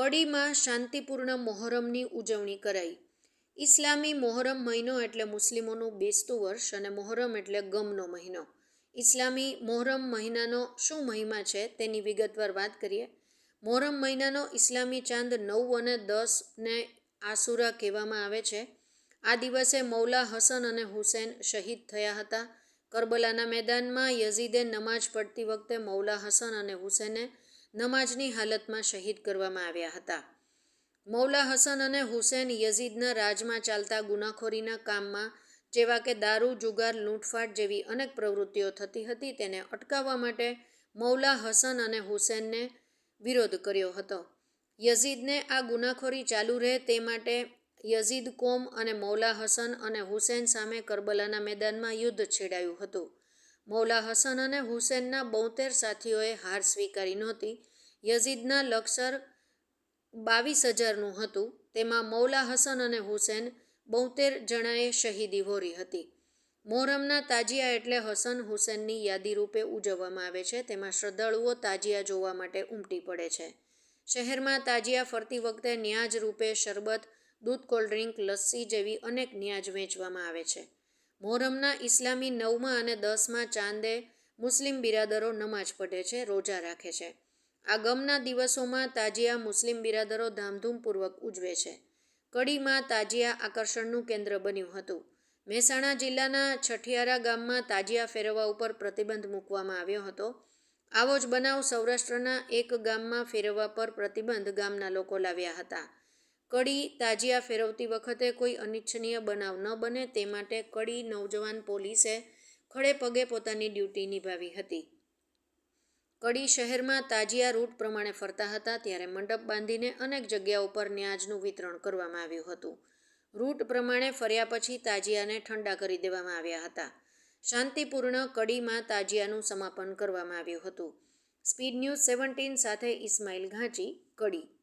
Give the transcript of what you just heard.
કડીમાં શાંતિપૂર્ણ મોહરમની ઉજવણી કરાઈ. ઇસ્લામી મોહરમ મહિનો એટલે મુસ્લિમોનું બેસતું વર્ષ અને મોહરમ એટલે ગમનો મહિનો. ઇસ્લામી મોહરમ મહિનાનો શું મહિમા છે તેની વિગતવાર વાત કરીએ. મોહરમ મહિનાનો ઇસ્લામી ચાંદ નવ અને દસને આસુરા કહેવામાં આવે છે. આ દિવસે મૌલા હસન અને હુસૈન શહીદ થયા હતા. કરબલાના મેદાનમાં યઝીદે નમાજ પડતી વખતે મૌલા હસન અને હુસૈને નમાજની હાલતમાં શહીદ કરવામાં આવ્યા હતા. મૌલા હસન અને હુસૈન યઝીદના રાજમાં ચાલતા ગુનાખોરીના કામમાં, જેવા કે દારૂ, જુગાર, લૂંટફાટ જેવી અનેક પ્રવૃત્તિઓ થતી હતી, તેને અટકાવવા માટે મૌલા હસન અને હુસૈનને વિરોધ કર્યો હતો. યઝીદને આ ગુનાખોરી ચાલુ રહે તે માટે યઝીદ કોમ અને મૌલા હસન અને હુસૈન સામે કરબલાના મેદાનમાં યુદ્ધ છેડાયું હતું. મૌલા હસન અને હુસેનના બોતેર સાથીઓએ હાર સ્વીકારી નહોતી. યઝીદના લક્ષર બાવીસ હજારનું હતું. તેમાં મૌલા હસન અને હુસૈન બોતેર જણાએ શહીદી વહોરી હતી. મોહરમના તાજિયા એટલે હસન હુસૈનની યાદી રૂપે ઉજવવામાં આવે છે. તેમાં શ્રદ્ધાળુઓ તાજિયા જોવા માટે ઉમટી પડે છે. શહેરમાં તાજિયા ફરતી વખતે ન્યાજ રૂપે શરબત, દૂધ કોલ્ડ્રિંક, લસ્સી જેવી અનેક ન્યાજ વેચવામાં આવે છે. મોહરમના ઇસ્લામી નવમા અને દસમાં ચાંદે મુસ્લિમ બિરાદરો નમાજ પઢે છે, રોજા રાખે છે. આ ગમના દિવસોમાં તાજિયા મુસ્લિમ બિરાદરો ધામધૂમપૂર્વક ઉજવે છે. કડીમાં તાજિયા આકર્ષણનું કેન્દ્ર બન્યું હતું. મહેસાણા જિલ્લાના છઠિયારા ગામમાં તાજિયા ફેરવવા ઉપર પ્રતિબંધ મૂકવામાં આવ્યો હતો. આવો જ બનાવ સૌરાષ્ટ્રના એક ગામમાં ફેરવવા પર પ્રતિબંધ ગામના લોકો લાવ્યા હતા. કડી તાજિયા ફેરવતી વખતે કોઈ અનિચ્છનીય બનાવ ન બને તે માટે કડી નૌજવાન પોલીસે ખડે પગે પોતાની ડ્યુટી નિભાવી હતી. કડી શહેરમાં તાજિયા રૂટ પ્રમાણે ફરતા હતા ત્યારે મંડપ બાંધીને અનેક જગ્યાઓ પર ન્યાજનું વિતરણ કરવામાં આવ્યું હતું. રૂટ પ્રમાણે ફર્યા પછી તાજિયાને ઠંડા કરી દેવામાં આવ્યા હતા. શાંતિપૂર્ણ કડીમાં તાજિયાનું સમાપન કરવામાં આવ્યું હતું. સ્પીડ ન્યૂઝ સેવન્ટીન સાથે ઇસ્માઇલ ઘાંચી, કડી.